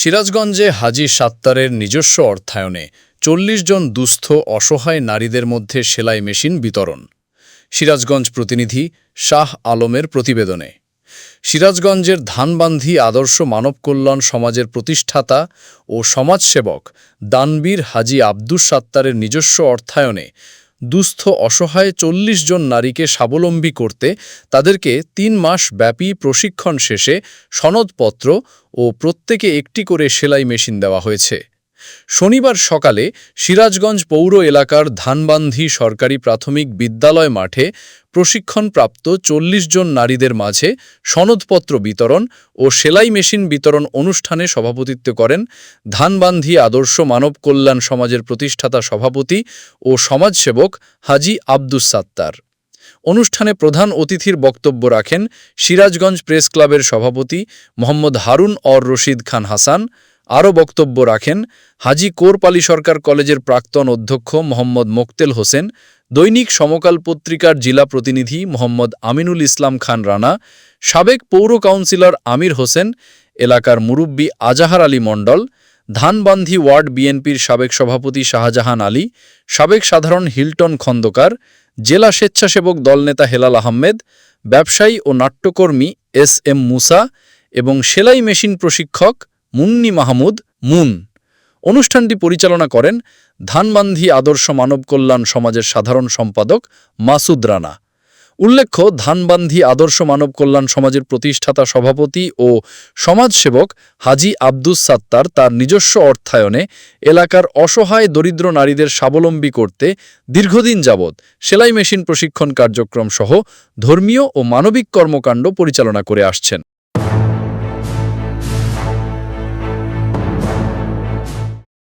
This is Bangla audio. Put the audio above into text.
সিরাজগঞ্জে হাজি সাত্তারের নিজস্ব অর্থায়নে চল্লিশ জন দুস্থ অসহায় নারীদের মধ্যে সেলাই মেশিন বিতরণ। সিরাজগঞ্জ প্রতিনিধি শাহ আলমের প্রতিবেদনে। সিরাজগঞ্জের ধানবান্ধি আদর্শ মানব কল্যাণ সমাজের প্রতিষ্ঠাতা ও সমাজসেবক দানবীর হাজি আব্দুস সাত্তারের নিজস্ব অর্থায়নে দুস্থ অসহায় চল্লিশ জন নারীকে স্বাবলম্বী করতে তাদেরকে তিন মাস ব্যাপী প্রশিক্ষণ শেষে সনদপত্র ও প্রত্যেকে একটি করে সেলাই মেশিন দেওয়া হয়েছে। শনিবার সকালে সিরাজগঞ্জ পৌর এলাকার ধানবান্ধি সরকারি প্রাথমিক বিদ্যালয় মাঠে প্রশিক্ষণপ্রাপ্ত চল্লিশ জন নারীদের মাঝে সনদপত্র বিতরণ ও সেলাই মেশিন বিতরণ অনুষ্ঠানে সভাপতিত্ব করেন ধানবান্ধি আদর্শ মানব কল্যাণ সমাজের প্রতিষ্ঠাতা সভাপতি ও সমাজসেবক হাজি আব্দুস সাত্তার। অনুষ্ঠানে প্রধান অতিথির বক্তব্য রাখেন সিরাজগঞ্জ প্রেস ক্লাবের সভাপতি মোহাম্মদ হারুন অর রশিদ খান হাসান আরও বক্তব্য রাখেন, হাজি কোরপালি সরকার কলেজের প্রাক্তন অধ্যক্ষ মোহাম্মদ মোক্তেল হোসেন, দৈনিক সমকাল পত্রিকার জেলা প্রতিনিধি মোহাম্মদ আমিনুল ইসলাম খান রানা, সাবেক পৌর কাউন্সিলর আমির হোসেন, এলাকার মুরব্বী আজাহার আলী মণ্ডল, ধানবান্ধি ওয়ার্ড বিএনপির সাবেক সভাপতি শাহজাহান আলী, সাবেক সাধারণ হিলটন খন্দকার, জেলা স্বেচ্ছাসেবক দলনেতা হেলাল আহমেদ, ব্যবসায়ী ও নাট্যকর্মী এস এম মুসা এবং সেলাই মেশিন প্রশিক্ষক মুন্নি মাহমুদ মুন। অনুষ্ঠানটি পরিচালনা করেন ধানবান্ধি আদর্শ মানব কল্যাণ সমাজের সাধারণ সম্পাদক মাসুদ রানা। উল্লেখ্য, ধানবান্ধি আদর্শ মানব কল্যাণ সমাজের প্রতিষ্ঠাতা সভাপতি ও সমাজসেবক হাজি আব্দুস সাত্তার তার নিজস্ব অর্থায়নে এলাকার অসহায় দরিদ্র নারীদের স্বাবলম্বী করতে দীর্ঘদিন যাবৎ সেলাই মেশিন প্রশিক্ষণ কার্যক্রম সহ ধর্মীয় ও মানবিক কর্মকাণ্ড পরিচালনা করে আসছেন।